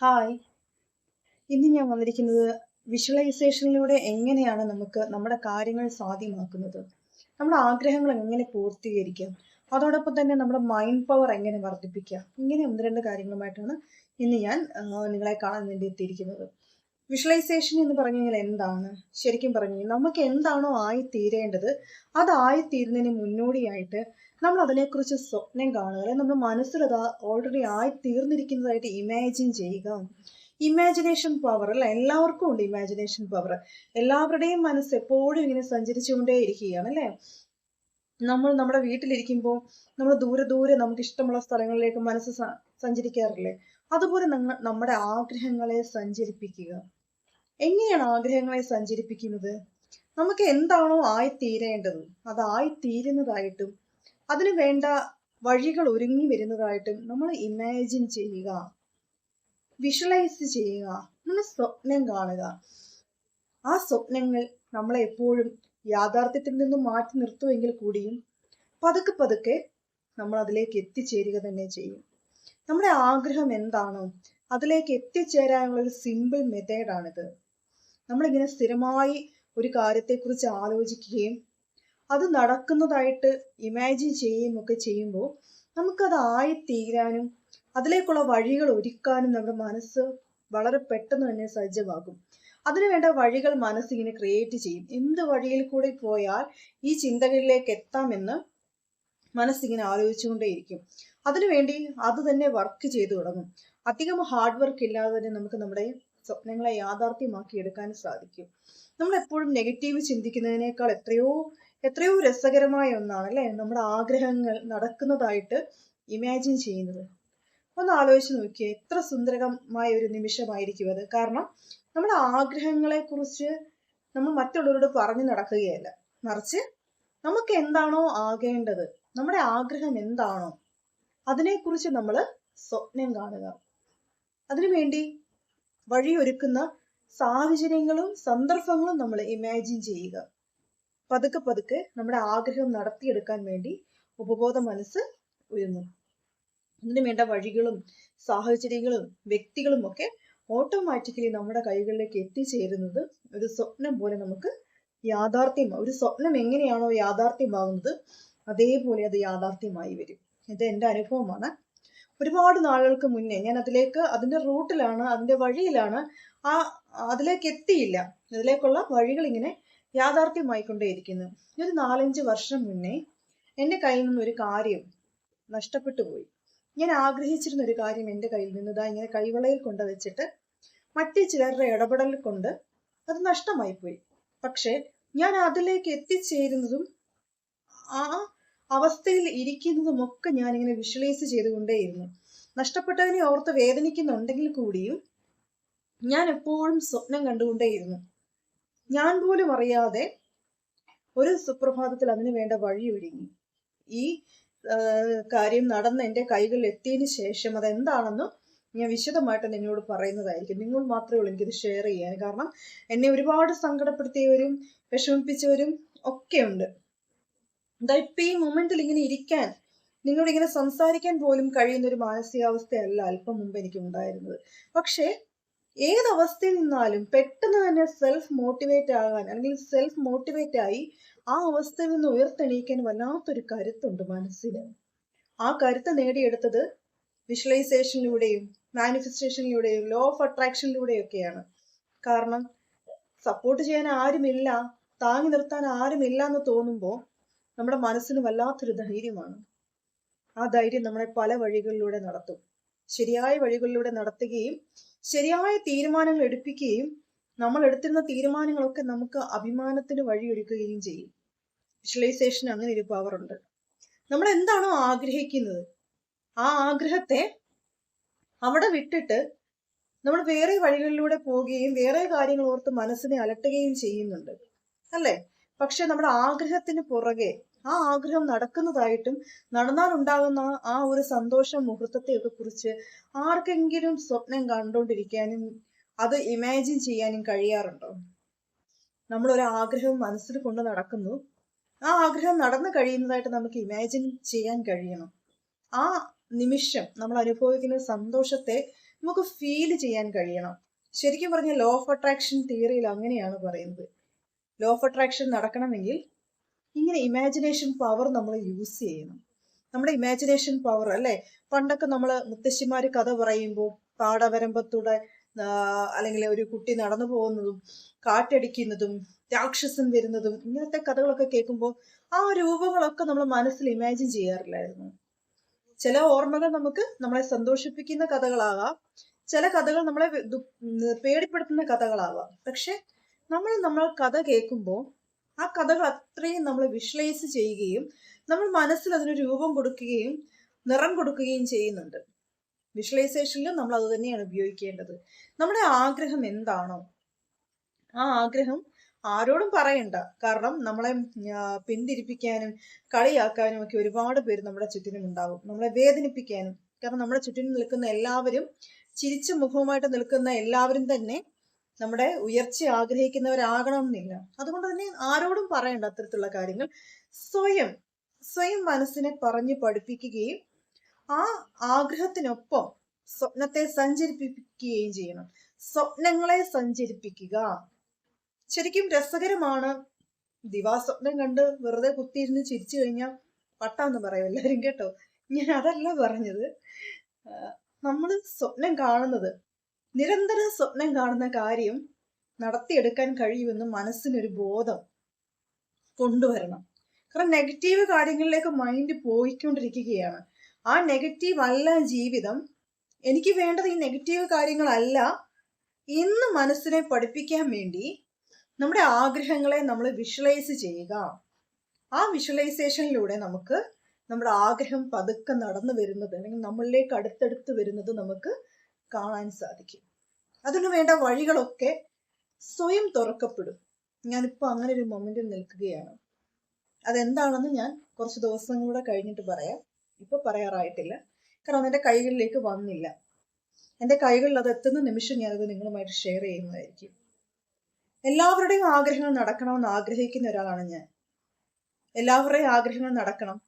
Hi ഇന്ന് ഞാൻ വന്നിരിക്കുന്നത് വിഷ്വലൈസേഷനിലൂടെ എങ്ങനെയാണ് നമുക്ക് നമ്മുടെ കാര്യങ്ങൾ സാധ്യമാക്കുന്നത്? നമ്മുടെ ആഗ്രഹങ്ങൾ എങ്ങനെ പൂർത്തീകരിക്കാം? അതോടൊപ്പം തന്നെ നമ്മുടെ മൈൻഡ് പവർ എങ്ങനെ വർദ്ധിപ്പിക്കാം? ഇങ്ങനെ ഒന്ന് രണ്ട് കാര്യങ്ങളുമായിട്ടാണ് ഇന്ന് ഞാൻ നിങ്ങളെ കാണാൻ വേണ്ടി എത്തിയിരിക്കുന്നത്. വിഷ്വലൈസേഷൻ എന്ന് പറഞ്ഞു കഴിഞ്ഞാൽ എന്താണ്? ശരിക്കും പറഞ്ഞു നമുക്ക് എന്താണോ ആയി തീരേണ്ടത് മുന്നോടിയായിട്ട് നമ്മൾ അതിനെക്കുറിച്ച് സ്വപ്നം കാണുക അല്ലെങ്കിൽ നമ്മുടെ മനസ്സിൽ അത് ഓൾറെഡി ആയി തീർന്നിരിക്കുന്നതായിട്ട് ഇമാജിൻ ചെയ്യുക. ഇമാജിനേഷൻ പവർ അല്ല? എല്ലാവർക്കും ഉണ്ട് ഇമാജിനേഷൻ പവർ എല്ലാവരുടെയും മനസ്സ് എപ്പോഴും ഇങ്ങനെ സഞ്ചരിച്ചുകൊണ്ടേ ഇരിക്കുകയാണ് അല്ലേ? നമ്മൾ നമ്മുടെ വീട്ടിലിരിക്കുമ്പോൾ നമ്മൾ ദൂരെ ദൂരെ നമുക്ക് ഇഷ്ടമുള്ള സ്ഥലങ്ങളിലേക്ക് മനസ്സ് സഞ്ചരിക്കാറില്ലേ? അതുപോലെ നിങ്ങൾ നമ്മുടെ ആഗ്രഹങ്ങളെ സഞ്ചരിപ്പിക്കുക. എങ്ങനെയാണ് ആഗ്രഹങ്ങളെ സഞ്ചരിപ്പിക്കുന്നത്? നമുക്ക് എന്താണോ ആയിത്തീരേണ്ടത്. അത് ആയിത്തീരുന്നതായിട്ടും അതിന് വേണ്ട വഴികൾ ഒരുങ്ങി വരുന്നതായിട്ടും നമ്മൾ ഇമാജിൻ ചെയ്യുക. വിഷ്വലൈസ് ചെയ്യുക. നമ്മൾ സ്വപ്നം കാണുക. ആ സ്വപ്നങ്ങൾ നമ്മളെ എപ്പോഴും യാഥാർത്ഥ്യത്തിൽ നിന്നും മാറ്റി നിർത്തുമെങ്കിൽ കൂടിയും പതുക്കെ പതുക്കെ നമ്മൾ അതിലേക്ക് എത്തിച്ചേരുക തന്നെ ചെയ്യും. നമ്മുടെ ആഗ്രഹം എന്താണോ അതിലേക്ക് എത്തിച്ചേരാനുള്ള ഒരു സിമ്പിൾ മെത്തേഡാണിത് നമ്മളിങ്ങനെ സ്ഥിരമായി ഒരു കാര്യത്തെക്കുറിച്ച് ആലോചിക്കുകയും അത് നടക്കുന്നതായിട്ട് ഇമാജിൻ ചെയ്യുകയും ഒക്കെ ചെയ്യുമ്പോൾ നമുക്കത് ആയിത്തീരാനും അതിലേക്കുള്ള വഴികൾ ഒരുക്കാനും നമ്മുടെ മനസ്സ് വളരെ പെട്ടെന്ന് തന്നെ സജ്ജമാകും. അതിനുവേണ്ട വഴികൾ മനസ്സിങ്ങനെ ക്രിയേറ്റ് ചെയ്യും. എന്ത് വഴിയിൽ കൂടി പോയാൽ ഈ ചിന്തകളിലേക്ക് എത്താമെന്ന് മനസ്സിങ്ങനെ ആലോചിച്ചുകൊണ്ടേയിരിക്കും. അതിനുവേണ്ടി അത് തന്നെ വർക്ക് ചെയ്തു തുടങ്ങും. അധികം ഹാർഡ് വർക്ക് ഇല്ലാതെ തന്നെ നമുക്ക് നമ്മുടെ സ്വപ്നങ്ങളെ യാഥാർത്ഥ്യമാക്കി എടുക്കാൻ സാധിക്കും. നമ്മൾ എപ്പോഴും നെഗറ്റീവ് ചിന്തിക്കുന്നതിനേക്കാൾ എത്രയോ എത്രയോ രസകരമായ ഒന്നാണ് അല്ലേ നമ്മുടെ ആഗ്രഹങ്ങൾ നടക്കുന്നതായിട്ട് ഇമാജിൻ ചെയ്യുന്നത്. ഒന്ന് ആലോചിച്ച് നോക്കിയേ എത്ര സുന്ദരകമായ ഒരു നിമിഷമായിരിക്കും അത്. കാരണം നമ്മുടെ ആഗ്രഹങ്ങളെ കുറിച്ച് നമ്മൾ മറ്റുള്ളവരോട് പറഞ്ഞു നടക്കുകയല്ല. മറിച്ച് നമുക്ക് എന്താണോ ആകേണ്ടത് നമ്മുടെ ആഗ്രഹം എന്താണോ അതിനെക്കുറിച്ച് നമ്മൾ സ്വപ്നം കാണുക. അതിനുവേണ്ടി വഴിയൊരുക്കുന്ന സാഹചര്യങ്ങളും സന്ദർഭങ്ങളും നമ്മൾ ഇമാജിൻ ചെയ്യുക. പതുക്കെ പതുക്കെ നമ്മുടെ ആഗ്രഹം നടത്തിയെടുക്കാൻ വേണ്ടി ഉപബോധ മനസ്സ് ഉയർന്നു. അതിനു വേണ്ട വഴികളും സാഹചര്യങ്ങളും വ്യക്തികളും ഒക്കെ ഓട്ടോമാറ്റിക്കലി നമ്മുടെ കൈകളിലേക്ക് എത്തിച്ചേരുന്നത് ഒരു സ്വപ്നം പോലെ നമുക്ക് യാഥാർത്ഥ്യം ഒരു സ്വപ്നം എങ്ങനെയാണോ യാഥാർത്ഥ്യമാകുന്നത് അതേപോലെ അത് യാഥാർത്ഥ്യമായി വരും. ഇത് എന്റെ അനുഭവമാണ്. ഒരുപാട് നാളുകൾക്ക് മുന്നേ ഞാൻ അതിലേക്ക് അതിന്റെ റൂട്ടിലാണ് അതിന്റെ വഴിയിലാണ് ആ അതിലേക്ക് എത്തിയില്ല. അതിലേക്കുള്ള വഴികൾ ഇങ്ങനെ യാഥാർത്ഥ്യമായിക്കൊണ്ടേയിരിക്കുന്നു. ഒരു നാലഞ്ച് വർഷം മുന്നേ എന്റെ കയ്യിൽ നിന്ന് ഒരു കാര്യം നഷ്ടപ്പെട്ടു പോയി ഞാൻ ആഗ്രഹിച്ചിരുന്ന ഒരു കാര്യം എന്റെ കയ്യിൽ നിന്ന് ഇതാ ഇങ്ങനെ കൈവളയിൽ കൊണ്ട് വെച്ചിട്ട് മറ്റു ചിലരുടെ ഇടപെടൽ കൊണ്ട് അത് നഷ്ടമായി പോയി പക്ഷേ ഞാൻ അതിലേക്ക് എത്തിച്ചേരുന്നതും ആ അവസ്ഥയിൽ ഇരിക്കുന്നതും ഇരിക്കുന്നതുമൊക്കെ ഇങ്ങനെ വിഷ്വലൈസ് ചെയ്തുകൊണ്ടേയിരുന്നു. നഷ്ടപ്പെട്ടതിനെ ഓർത്ത് വേദനിക്കുന്നുണ്ടെങ്കിൽ കൂടിയും ഞാൻ എപ്പോഴും സ്വപ്നം കണ്ടുകൊണ്ടേയിരുന്നു. ഞാൻ പോലും അറിയാതെ ഒരു സുപ്രഭാതത്തിൽ അതിനു വേണ്ട വഴി ഒരുങ്ങി. ഈ കാര്യം നടന്ന് എന്റെ കൈകളിൽ എത്തിയതിന് ശേഷം അതെന്താണെന്നും ഞാൻ വിശദമായിട്ട് നിന്നോട് പറയുന്നതായിരിക്കും. നിങ്ങൾ മാത്രമേ ഉള്ളൂ എനിക്കിത് ഷെയർ ചെയ്യാൻ. കാരണം എന്നെ ഒരുപാട് സങ്കടപ്പെടുത്തിയവരും വിഷമിപ്പിച്ചവരും ഒക്കെ ഉണ്ട് എന്താ ഇപ്പം ഈ മൊമെന്റിൽ ഇങ്ങനെ ഇരിക്കാൻ നിങ്ങളോട് ഇങ്ങനെ സംസാരിക്കാൻ പോലും കഴിയുന്ന ഒരു മാനസികാവസ്ഥയല്ല അല്പം മുമ്പ് എനിക്ക് ഉണ്ടായിരുന്നത് പക്ഷേ ഏതവസ്ഥയിൽ നിന്നാലും പെട്ടെന്ന് തന്നെ സെൽഫ് മോട്ടിവേറ്റ് ആകാൻ അല്ലെങ്കിൽ സെൽഫ് മോട്ടിവേറ്റ് ആയി ആ അവസ്ഥയിൽ നിന്ന് ഉയർത്തെണീക്കാൻ വല്ലാത്തൊരു കരുത്തുണ്ട് മനസ്സിന്. ആ കരുത്ത് നേടിയെടുത്തത് വിഷ്വലൈസേഷനിലൂടെയും മാനിഫെസ്റ്റേഷനിലൂടെയും ലോ ഓഫ് അട്രാക്ഷനിലൂടെയൊക്കെയാണ് കാരണം സപ്പോർട്ട് ചെയ്യാൻ ആരുമില്ല താങ്ങി നിർത്താൻ ആരുമില്ല എന്ന് തോന്നുമ്പോൾ നമ്മുടെ മനസ്സിന് വല്ലാത്തൊരു ധൈര്യമാണ്. ആ ധൈര്യം നമ്മളെ പല വഴികളിലൂടെ നടത്തും. ശരിയായ വഴികളിലൂടെ നടത്തുകയും ശരിയായ തീരുമാനങ്ങൾ എടുപ്പിക്കുകയും നമ്മൾ എടുത്തിരുന്ന തീരുമാനങ്ങളൊക്കെ നമുക്ക് അഭിമാനത്തിന് വഴിയൊരുക്കുകയും ചെയ്യും. വിഷ്വലൈസേഷൻ അങ്ങനെ ഒരു പവർ ഉണ്ട്. നമ്മൾ എന്താണോ ആഗ്രഹിക്കുന്നത്? ആ ആഗ്രഹത്തെ അവിടെ വിട്ടിട്ട് നമ്മൾ വേറെ വഴികളിലൂടെ പോവുകയും വേറെ കാര്യങ്ങൾ ഓർത്ത് മനസ്സിനെ അലട്ടുകയും ചെയ്യുന്നുണ്ട്. അല്ലേ? പക്ഷെ നമ്മുടെ ആഗ്രഹത്തിന് പുറകെ ആ ആഗ്രഹം നടക്കുന്നതായിട്ടും നടന്നാൽ ഉണ്ടാകുന്ന ആ ഒരു സന്തോഷ മുഹൂർത്തത്തെയൊക്കെ കുറിച്ച് ആർക്കെങ്കിലും സ്വപ്നം കണ്ടുകൊണ്ടിരിക്കാനും അത് ഇമാജിൻ ചെയ്യാനും കഴിയാറുണ്ടോ? നമ്മൾ ഒരു ആഗ്രഹം മനസ്സിൽ കൊണ്ട് നടക്കുന്നു. ആ ആഗ്രഹം നടന്നു കഴിയുന്നതായിട്ട് നമുക്ക് ഇമാജിൻ ചെയ്യാൻ കഴിയണം. ആ നിമിഷം നമ്മൾ അനുഭവിക്കുന്ന സന്തോഷത്തെ നമുക്ക് ഫീൽ ചെയ്യാൻ കഴിയണം. ശരിക്കും പറഞ്ഞ ലോ ഓഫ് അട്രാക്ഷൻ തിയറിയിൽ അങ്ങനെയാണ് പറയുന്നത്. ലോ ഓഫ് അട്രാക്ഷൻ നടക്കണമെങ്കിൽ ഇങ്ങനെ ഇമാജിനേഷൻ പവർ നമ്മൾ യൂസ് ചെയ്യണം. നമ്മുടെ ഇമാജിനേഷൻ പവർ അല്ലേ? പണ്ടൊക്കെ നമ്മൾ മുത്തശ്ശിമാർ കഥ പറയുമ്പോൾ പാടവരമ്പത്തൂടെ അല്ലെങ്കിൽ ഒരു കുട്ടി നടന്നു പോകുന്നതും കാറ്റടിക്കുന്നതും രാക്ഷസൻ വരുന്നതും ഇങ്ങനത്തെ കഥകളൊക്കെ കേൾക്കുമ്പോൾ ആ രൂപങ്ങളൊക്കെ നമ്മൾ മനസ്സിൽ ഇമാജിൻ ചെയ്യാറില്ലായിരുന്നു. ചില ഓർമ്മകൾ നമുക്ക് നമ്മളെ സന്തോഷിപ്പിക്കുന്ന കഥകളാവാം ചില കഥകൾ നമ്മളെ പേടിപ്പെടുത്തുന്ന കഥകളാവാം പക്ഷെ നമ്മൾ നമ്മൾ കഥ കേൾക്കുമ്പോൾ ആ കഥകൾ അത്രയും നമ്മൾ വിഷ്വലൈസ് ചെയ്യുകയും നമ്മൾ മനസ്സിൽ അതിന് രൂപം കൊടുക്കുകയും നിറം കൊടുക്കുകയും ചെയ്യുന്നുണ്ട്. വിഷ്വലൈസേഷനിലും നമ്മൾ അത് തന്നെയാണ് ഉപയോഗിക്കേണ്ടത്. നമ്മുടെ ആഗ്രഹം എന്താണോ? ആ ആഗ്രഹം ആരോടും പറയണ്ട. കാരണം നമ്മളെ പിന്തിരിപ്പിക്കാനും കളിയാക്കാനും ഒക്കെ ഒരുപാട് പേര് നമ്മുടെ ചുറ്റിനും ഉണ്ടാവും. നമ്മളെ വേദനിപ്പിക്കാനും. കാരണം നമ്മുടെ ചുറ്റിനും നിൽക്കുന്ന എല്ലാവരും ചിരിച്ച മുഖവുമായിട്ട് നിൽക്കുന്ന എല്ലാവരും തന്നെ നമ്മുടെ ഉയർച്ച ആഗ്രഹിക്കുന്നവരാകണം എന്നില്ല അതുകൊണ്ട് തന്നെ ആരോടും പറയണ്ട അത്തരത്തിലുള്ള കാര്യങ്ങൾ. സ്വയം സ്വയം മനസ്സിനെ പറഞ്ഞു പഠിപ്പിക്കുകയും ആ ആഗ്രഹത്തിനൊപ്പം സ്വപ്നത്തെ സഞ്ചരിപ്പിക്കുകയും ചെയ്യണം. സ്വപ്നങ്ങളെ സഞ്ചരിപ്പിക്കുക. ശരിക്കും രസകരമാണ്. ദിവാസ്വപ്നം കണ്ട് വെറുതെ കുത്തിയിരുന്ന് ചിരിച്ചു കഴിഞ്ഞാൽ പട്ടാന്ന് പറയും എല്ലാവരും കേട്ടോ. ഞാൻ അതല്ല പറഞ്ഞത്. നമ്മൾ സ്വപ്നം കാണുന്നത് നിരന്തരം സ്വപ്നം കാണുന്ന കാര്യം നടത്തിയെടുക്കാൻ കഴിയുമെന്ന് മനസ്സിനൊരു ബോധം കൊണ്ടുവരണം. കാരണം നെഗറ്റീവ് കാര്യങ്ങളിലേക്ക് മൈൻഡ് പോയിക്കൊണ്ടിരിക്കുകയാണ്. ആ നെഗറ്റീവ് അല്ല ജീവിതം. എനിക്ക് വേണ്ടത് ഈ നെഗറ്റീവ് കാര്യങ്ങളല്ല. ഇന്ന് മനസ്സിനെ പഠിപ്പിക്കാൻ വേണ്ടി നമ്മുടെ ആഗ്രഹങ്ങളെ നമ്മൾ വിഷ്വലൈസ് ചെയ്യുക. ആ വിഷ്വലൈസേഷനിലൂടെ നമുക്ക് നമ്മുടെ ആഗ്രഹം പതുക്കെ നടന്നു വരുന്നത് അല്ലെങ്കിൽ നമ്മളിലേക്ക് അടുത്തടുത്ത് വരുന്നത് നമുക്ക് കാണാൻ സാധിക്കും. അതിനു വേണ്ട വഴികളൊക്കെ സ്വയം തുറക്കപ്പെടും. ഞാനിപ്പോൾ അങ്ങനെ ഒരു മൊമെന്റിൽ നിൽക്കുകയാണ്. അതെന്താണെന്ന് ഞാൻ കുറച്ച് ദിവസങ്ങളൂടെ കഴിഞ്ഞിട്ട് പറയാം. ഇപ്പൊ പറയാറായിട്ടില്ല. കാരണം എന്റെ കൈകളിലേക്ക് വന്നില്ല. എന്റെ കൈകളിൽ അത് എത്തുന്ന നിമിഷം ഞാനത് നിങ്ങളുമായിട്ട് ഷെയർ ചെയ്യുന്നതായിരിക്കും. എല്ലാവരുടെയും ആഗ്രഹങ്ങൾ നടക്കണമെന്ന് ആഗ്രഹിക്കുന്ന ഒരാളാണ് ഞാൻ. എല്ലാവരുടെയും ആഗ്രഹങ്ങൾ നടക്കണം.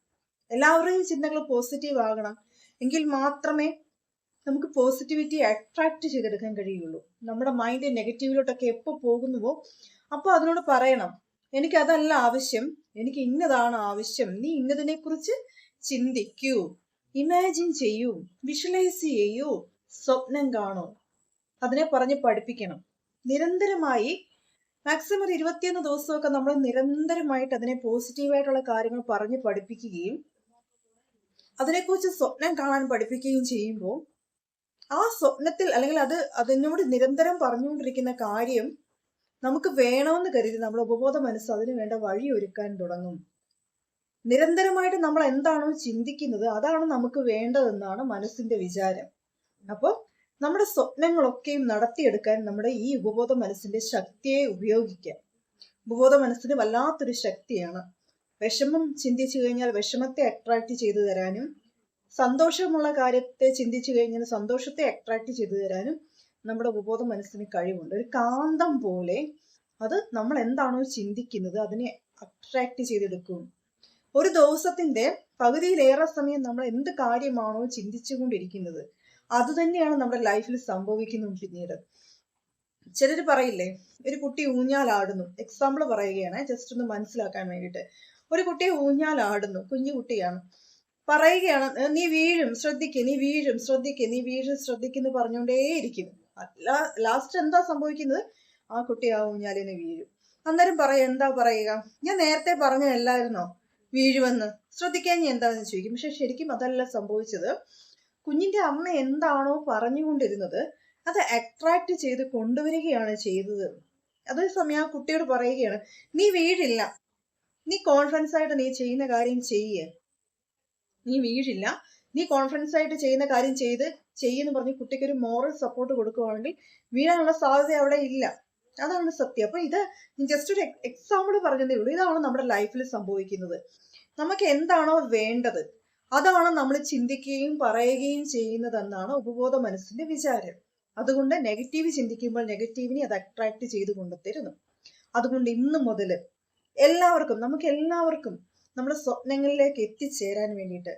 എല്ലാവരുടെയും ചിന്തകൾ പോസിറ്റീവ് ആകണം. എങ്കിൽ മാത്രമേ നമുക്ക് പോസിറ്റിവിറ്റി അട്രാക്ട് ചെയ്തെടുക്കാൻ കഴിയുള്ളൂ. നമ്മുടെ മൈൻഡ് നെഗറ്റീവിലോട്ടൊക്കെ എപ്പോൾ പോകുന്നുവോ അപ്പോൾ അതിനോട് പറയണം. എനിക്ക് അതല്ല ആവശ്യം. എനിക്ക് ഇന്നതാണ് ആവശ്യം. നീ ഇന്നതിനെ കുറിച്ച് ചിന്തിക്കൂ. ഇമാജിൻ ചെയ്യൂ. വിഷ്വലൈസ് ചെയ്യൂ. സ്വപ്നം കാണൂ. അതിനെ പറഞ്ഞ് പഠിപ്പിക്കണം. നിരന്തരമായി മാക്സിമം ഒരു ഇരുപത്തിയൊന്ന് ദിവസമൊക്കെ നമ്മൾ നിരന്തരമായിട്ട് അതിനെ പോസിറ്റീവായിട്ടുള്ള കാര്യങ്ങൾ പറഞ്ഞ് പഠിപ്പിക്കുകയും അതിനെക്കുറിച്ച് സ്വപ്നം കാണാൻ പഠിപ്പിക്കുകയും ചെയ്യുമ്പോൾ ആ സ്വപ്നത്തിൽ അല്ലെങ്കിൽ അത് അതിനോട് നിരന്തരം പറഞ്ഞുകൊണ്ടിരിക്കുന്ന കാര്യം നമുക്ക് വേണമെന്ന് കരുതി നമ്മുടെ ഉപബോധ മനസ്സ് അതിന് വേണ്ട വഴി ഒരുക്കാൻ തുടങ്ങും. നിരന്തരമായിട്ട് നമ്മൾ എന്താണോ ചിന്തിക്കുന്നത് അതാണ് നമുക്ക് വേണ്ടതെന്നാണ് മനസ്സിന്റെ വിചാരം. അപ്പോൾ നമ്മുടെ സ്വപ്നങ്ങളൊക്കെയും നടത്തിയെടുക്കാൻ നമ്മുടെ ഈ ഉപബോധ മനസ്സിന്റെ ശക്തിയെ ഉപയോഗിക്കാം ഉപബോധ മനസ്സിന് വല്ലാത്തൊരു ശക്തിയാണ്. വിഷമം ചിന്തിച്ചു കഴിഞ്ഞാൽ വിഷമത്തെ അട്രാക്ട് ചെയ്തു തരാനും സന്തോഷമുള്ള കാര്യത്തെ ചിന്തിച്ചു കഴിഞ്ഞാൽ സന്തോഷത്തെ അട്രാക്ട് ചെയ്തു തരാനും നമ്മുടെ ഉപബോധ മനസ്സിന് കഴിവുണ്ട്. ഒരു കാന്തം പോലെ അത് നമ്മൾ എന്താണോ ചിന്തിക്കുന്നത് അതിനെ അട്രാക്ട് ചെയ്തെടുക്കും. ഒരു ദിവസത്തിന്റെ പകുതിയിലേറെ സമയം നമ്മൾ എന്ത് കാര്യമാണോ ചിന്തിച്ചുകൊണ്ടിരിക്കുന്നത് അത് തന്നെയാണ് നമ്മുടെ ലൈഫിൽ സംഭവിക്കുന്നത് പിന്നീട്. ചിലർ പറയില്ലേ ഒരു കുട്ടി ഊഞ്ഞാലാടുന്നു. എക്സാമ്പിൾ പറയുകയാണ് ജസ്റ്റ് ഒന്ന് മനസ്സിലാക്കാൻ വേണ്ടിയിട്ട്. ഒരു കുട്ടി ഊഞ്ഞാലാടുന്നു കുഞ്ഞു കുട്ടിയാണ്. പറയുകയാണ് നീ വീഴും ശ്രദ്ധിക്കുക നീ വീഴും ശ്രദ്ധിക്കുക നീ വീഴും ശ്രദ്ധിക്കുന്നു പറഞ്ഞുകൊണ്ടേയിരിക്കും. ലാസ്റ്റ് എന്താ സംഭവിക്കുന്നത്? ആ കുട്ടി ആ ഊഞ്ഞാലിന് വീഴും. അന്നേരം പറയാ എന്താ പറയുക? ഞാൻ നേരത്തെ പറഞ്ഞതല്ലായിരുന്നോ വീഴുമെന്ന്. ശ്രദ്ധിക്കാൻ ഞാൻ എന്താന്ന് ചോദിക്കും. പക്ഷെ ശരിക്കും അതല്ല സംഭവിച്ചത്. കുഞ്ഞിന്റെ അമ്മ എന്താണോ പറഞ്ഞുകൊണ്ടിരുന്നത് അത് അട്രാക്ട് ചെയ്ത് കൊണ്ടുവരികയാണ് ചെയ്തത്. അതേസമയം ആ കുട്ടിയോട് പറയുകയാണ് നീ വീഴില്ല. നീ കോൺഫിഡൻസ് ആയിട്ട് നീ ചെയ്യുന്ന കാര്യം ചെയ്യ്. നീ വീഴില്ല. നീ കോൺഫിഡൻസ് ആയിട്ട് ചെയ്യുന്ന കാര്യം ചെയ്ത് ചെയ്യുന്നു പറഞ്ഞ് കുട്ടിക്ക് ഒരു മോറൽ സപ്പോർട്ട് കൊടുക്കുകയാണെങ്കിൽ വീഴാനുള്ള സാധ്യത അവിടെ ഇല്ല. അതാണ് സത്യം. അപ്പൊ ഇത് ജസ്റ്റ് ഒരു എക്സാമ്പിൾ പറഞ്ഞതേ ഉള്ളൂ. ഇതാണ് നമ്മുടെ ലൈഫിൽ സംഭവിക്കുന്നത്. നമുക്ക് എന്താണോ വേണ്ടത് അതാണ് നമ്മൾ ചിന്തിക്കുകയും പറയുകയും ചെയ്യുന്നതെന്നാണ് ഉപബോധ മനസ്സിന്റെ വിചാരം. അതുകൊണ്ട് നെഗറ്റീവ് ചിന്തിക്കുമ്പോൾ നെഗറ്റീവിനെ അത് അട്രാക്ട് ചെയ്ത് കൊണ്ടുത്തരുന്നു അതുകൊണ്ട് ഇന്ന് മുതൽ എല്ലാവർക്കും നമുക്ക് എല്ലാവർക്കും നമ്മുടെ സ്വപ്നങ്ങളിലേക്ക് എത്തിച്ചേരാൻ വേണ്ടിയിട്ട്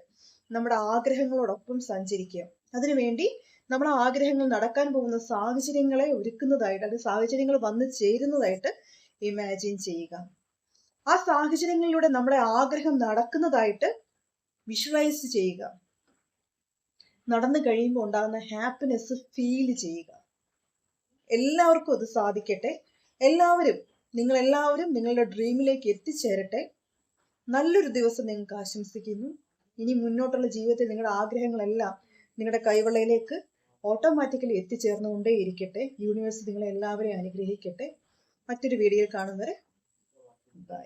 നമ്മുടെ ആഗ്രഹങ്ങളോടൊപ്പം സഞ്ചരിക്കുക. അതിനുവേണ്ടി നമ്മൾ ആഗ്രഹങ്ങൾ നടക്കാൻ പോകുന്ന സാഹചര്യങ്ങളെ ഒരുക്കുന്നതായിട്ട് അല്ലെങ്കിൽ സാഹചര്യങ്ങൾ വന്നു ചേരുന്നതായിട്ട് ഇമാജിൻ ചെയ്യുക. ആ സാഹചര്യങ്ങളിലൂടെ നമ്മുടെ ആഗ്രഹം നടക്കുന്നതായിട്ട് വിഷ്വലൈസ് ചെയ്യുക. നടന്നു കഴിയുമ്പോൾ ഉണ്ടാകുന്ന ഹാപ്പിനെസ് ഫീൽ ചെയ്യുക. എല്ലാവർക്കും അത് സാധിക്കട്ടെ. എല്ലാവരും നിങ്ങൾ എല്ലാവരും നിങ്ങളുടെ ഡ്രീമിലേക്ക് എത്തിച്ചേരട്ടെ. നല്ലൊരു ദിവസം നിങ്ങൾക്ക് ആശംസിക്കുന്നു. ഇനി മുന്നോട്ടുള്ള ജീവിതത്തിൽ നിങ്ങളുടെ ആഗ്രഹങ്ങളെല്ലാം നിങ്ങളുടെ കൈവെള്ളയിലേക്ക് ഓട്ടോമാറ്റിക്കലി എത്തിച്ചേർന്നുകൊണ്ടേ ഇരിക്കട്ടെ. യൂണിവേഴ്സ് നിങ്ങളെ എല്ലാവരെയും അനുഗ്രഹിക്കട്ടെ. മറ്റൊരു വീഡിയോയിൽ കാണുന്നവരെ ബൈ